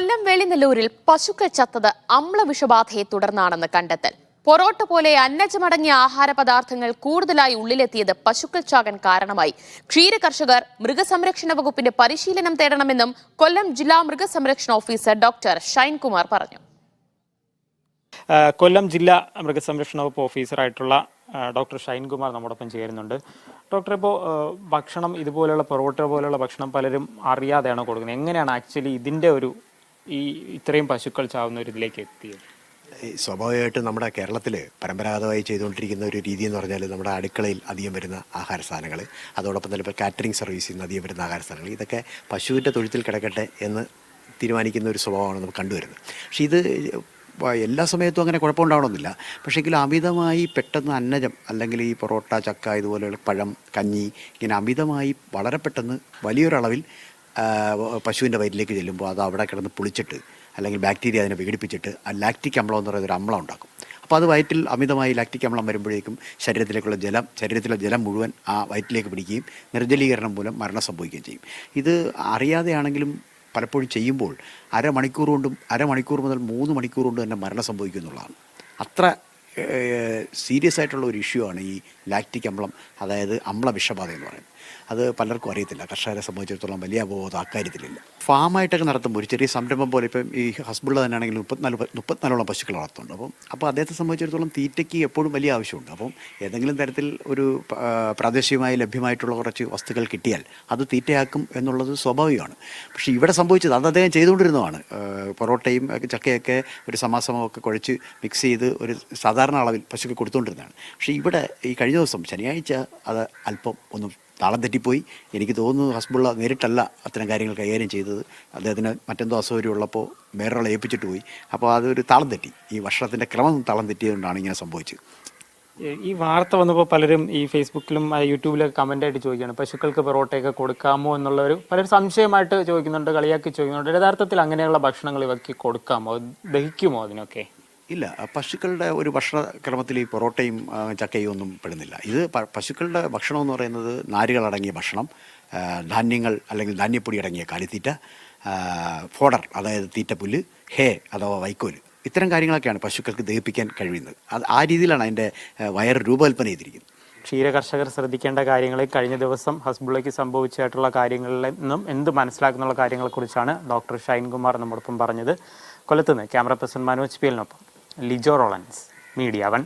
കൊല്ലം വെളിനെല്ലൂരിൽ പശുക്കൾ ചത്തത് അമ്ലവിഷബാധയെ തുടർന്നാണെന്ന് കണ്ടെത്തൽ. പൊറോട്ട പോലെ അന്നജമടങ്ങിയ ആഹാര പദാർത്ഥങ്ങൾ കൂടുതലായി ഉള്ളിലെത്തിയത് പശുക്കൾ ചാകാൻ കാരണമായി. ക്ഷീര കർഷകർ മൃഗസംരക്ഷണ വകുപ്പിന്റെ പരിശീലനം തേടണമെന്നും കൊല്ലം ജില്ലാ മൃഗസംരക്ഷണ ഓഫീസർ ഡോക്ടർ ഷൈൻകുമാർ പറഞ്ഞു. കൊല്ലം ജില്ലാ മൃഗസംരക്ഷണ വകുപ്പ് ഓഫീസറായിട്ടുള്ള ഡോക്ടർ ഷൈൻകുമാർ നമ്മോടൊപ്പം ചേരുന്നുണ്ട്. ഡോക്ടർ ഇപ്പോൾ ഭക്ഷണം ഇതുപോലെയുള്ള പൊറോട്ട പോലെയുള്ള ഭക്ഷണം പലരും അറിയാതെയാണ് കൊടുക്കുന്നത്? എങ്ങനെയാണ് ആക്ച്വലി ഇതിന്റെ ഒരു ഈ ഇത്രയും പശുക്കൾ ചാവുന്ന ഒരു ഇതിലേക്ക് എത്തിയത്? സ്വാഭാവികമായിട്ടും നമ്മുടെ കേരളത്തിൽ പരമ്പരാഗതമായി ചെയ്തുകൊണ്ടിരിക്കുന്ന ഒരു രീതി എന്ന് പറഞ്ഞാൽ നമ്മുടെ അടുക്കളയിൽ അധികം വരുന്ന ആഹാര സാധനങ്ങൾ അതോടൊപ്പം തന്നെ ഇപ്പോൾ കാറ്ററിംഗ് സർവീസിൽ നിന്ന് അധികം വരുന്ന ആഹാര സാധനങ്ങൾ ഇതൊക്കെ പശുവിന്റെ തൊഴുത്തിൽ കിടക്കട്ടെ എന്ന് തീരുമാനിക്കുന്ന ഒരു സ്വഭാവമാണ് നമുക്ക് കണ്ടുവരുന്നത്. പക്ഷേ ഇത് എല്ലാ സമയത്തും അങ്ങനെ കുഴപ്പമുണ്ടാവണമെന്നില്ല. പക്ഷേങ്കിൽ അമിതമായി പെട്ടെന്ന് അന്നജം അല്ലെങ്കിൽ ഈ പൊറോട്ട ചക്ക ഇതുപോലെയുള്ള പഴം കഞ്ഞി ഇങ്ങനെ അമിതമായി വളരെ പെട്ടെന്ന് വലിയൊരളവിൽ പശുവിന്റെ വയറ്റിലേക്ക് ചെല്ലുമ്പോൾ അത് അവിടെ കിടന്ന് പുളിച്ചിട്ട് അല്ലെങ്കിൽ ബാക്ടീരിയ അതിനെ വിഘടിപ്പിച്ചിട്ട് ആ ലാക്റ്റിക് അമ്ലം എന്ന് പറയുന്ന ഒരു അമ്ലം ഉണ്ടാക്കും. അപ്പോൾ അത് വയറ്റിൽ അമിതമായി ലാക്റ്റിക് അമ്ലം വരുമ്പോഴേക്കും ശരീരത്തിലേക്കുള്ള ജലം ശരീരത്തിലെ ജലം മുഴുവൻ ആ വയറ്റിലേക്ക് പിടിക്കുകയും നിർജലീകരണം മൂലം മരണം സംഭവിക്കുകയും ചെയ്യും. ഇത് അറിയാതെയാണെങ്കിലും പലപ്പോഴും ചെയ്യുമ്പോൾ അരമണിക്കൂർ കൊണ്ടും അരമണിക്കൂർ മുതൽ മൂന്ന് മണിക്കൂർ കൊണ്ട് തന്നെ മരണം സംഭവിക്കുന്നുള്ളതാണ് അത്ര സീരിയസ് ആയിട്ടുള്ള ഒരു ഇഷ്യൂ ആണ് ഈ ലാക്റ്റിക് അമ്ലം അതായത് അമ്ല വിഷബാധ എന്ന് പറയുന്നത്. അത് പലർക്കും അറിയത്തില്ല. കർഷകരെ സംബന്ധിച്ചിടത്തോളം വലിയ അബോധം അക്കാര്യത്തിലില്ല ഫാമായിട്ടൊക്കെ നടത്തുമ്പോൾ ഒരു ചെറിയ സംരംഭം പോലെ ഇപ്പം ഈ ഹസ്ബുള്ള തന്നെയാണെങ്കിൽ മുപ്പത്തിനാല് പ- മുപ്പത്തിനാലോളം പശുക്കൾ വളർത്തുന്നുണ്ട്. അപ്പം അപ്പോൾ അദ്ദേഹത്തെ സംബന്ധിച്ചിടത്തോളം തീറ്റയ്ക്ക് എപ്പോഴും വലിയ ആവശ്യമുണ്ട്. അപ്പം ഏതെങ്കിലും തരത്തിൽ ഒരു പ്രാദേശികമായി ലഭ്യമായിട്ടുള്ള കുറച്ച് വസ്തുക്കൾ കിട്ടിയാൽ അത് തീറ്റയാക്കും എന്നുള്ളത് സ്വാഭാവികമാണ്. പക്ഷേ ഇവിടെ സംഭവിച്ചത് അത് അദ്ദേഹം ചെയ്തുകൊണ്ടിരുന്നതാണ്. പൊറോട്ടയും ചക്കയൊക്കെ ഒരു സമാസമൊക്കെ കുഴച്ച് മിക്സ് ചെയ്ത് ഒരു സാധാരണ അളവിൽ പശുക്ക് കൊടുത്തുകൊണ്ടിരുന്നതാണ്. പക്ഷേ ഇവിടെ ഈ കഴിഞ്ഞ ദിവസം ശനിയാഴ്ച അത് അല്പം ഒന്ന് താളം തെറ്റിപ്പോയി. എനിക്ക് തോന്നുന്നു ഹസ്ബുള്ള നേരിട്ടല്ല അത്തരം കാര്യങ്ങൾ കൈകാര്യം ചെയ്തത്. അദ്ദേഹത്തിന് മറ്റെന്തോ അസൗകര്യം ഉള്ളപ്പോൾ വേറൊരാളെ ഏൽപ്പിച്ചിട്ട് പോയി. അപ്പോൾ അതൊരു താളം തെറ്റി. ഈ വർഷത്തിന്റെ ക്രമം താളം തെറ്റിയതുകൊണ്ടാണ് ഇങ്ങനെ സംഭവിച്ചത്. ഈ- വാർത്ത വന്നപ്പോൾ പലരും ഈ ഫേസ്ബുക്കിലും യൂട്യൂബിലൊക്കെ കമന്റ് ആയിട്ട് ചോദിക്കുകയാണ് പശുക്കൾക്ക് പൊറോട്ടയൊക്കെ കൊടുക്കാമോ? എന്നുള്ള ഒരു പലരും സംശയമായിട്ട് ചോദിക്കുന്നുണ്ട് കളിയാക്കി ചോദിക്കുന്നുണ്ട്. യഥാർത്ഥത്തിൽ അങ്ങനെയുള്ള ഭക്ഷണങ്ങൾ ഇവയ്ക്ക് കൊടുക്കാമോ? ദഹിക്കുമോ അതിനൊക്കെ? ഇല്ല പശുക്കളുടെ ഒരു ഭക്ഷണക്രമത്തിൽ ഈ പൊറോട്ടയും ചക്കയും ഒന്നും പെടുന്നില്ല. ഇത് പശുക്കളുടെ ഭക്ഷണം എന്ന് പറയുന്നത് നാരുകളടങ്ങിയ ഭക്ഷണം ധാന്യങ്ങൾ അല്ലെങ്കിൽ ധാന്യപ്പൊടി അടങ്ങിയ കാലിത്തീറ്റ ഫോഡർ അതായത് തീറ്റപ്പുല്ല് ഹേ അഥവാ വൈക്കോൽ. ഇത്തരം കാര്യങ്ങളൊക്കെയാണ് പശുക്കൾക്ക് ദഹിപ്പിക്കാൻ കഴിയുന്നത്. അത് ആ രീതിയിലാണ് അതിന്റെ വയർ രൂപകൽപ്പന ചെയ്തിരിക്കുന്നത്. ക്ഷീര കർഷകർ ശ്രദ്ധിക്കേണ്ട കാര്യങ്ങൾ കഴിഞ്ഞ ദിവസം ഹസ്ബുള്ളയ്ക്ക് സംഭവിച്ചായിട്ടുള്ള കാര്യങ്ങളിൽ നിന്നും എന്ത് മനസ്സിലാക്കുന്നുള്ള കാര്യങ്ങളെക്കുറിച്ചാണ് ഡോക്ടർ ഷൈൻകുമാർ നമ്മോടൊപ്പം പറഞ്ഞത്. കൊല്ലത്തുനിന്ന് ക്യാമറ പേഴ്സൺ മനോജ് പിയലിനൊപ്പം ലിജോ റോളൻസ് മീഡിയ വൺ.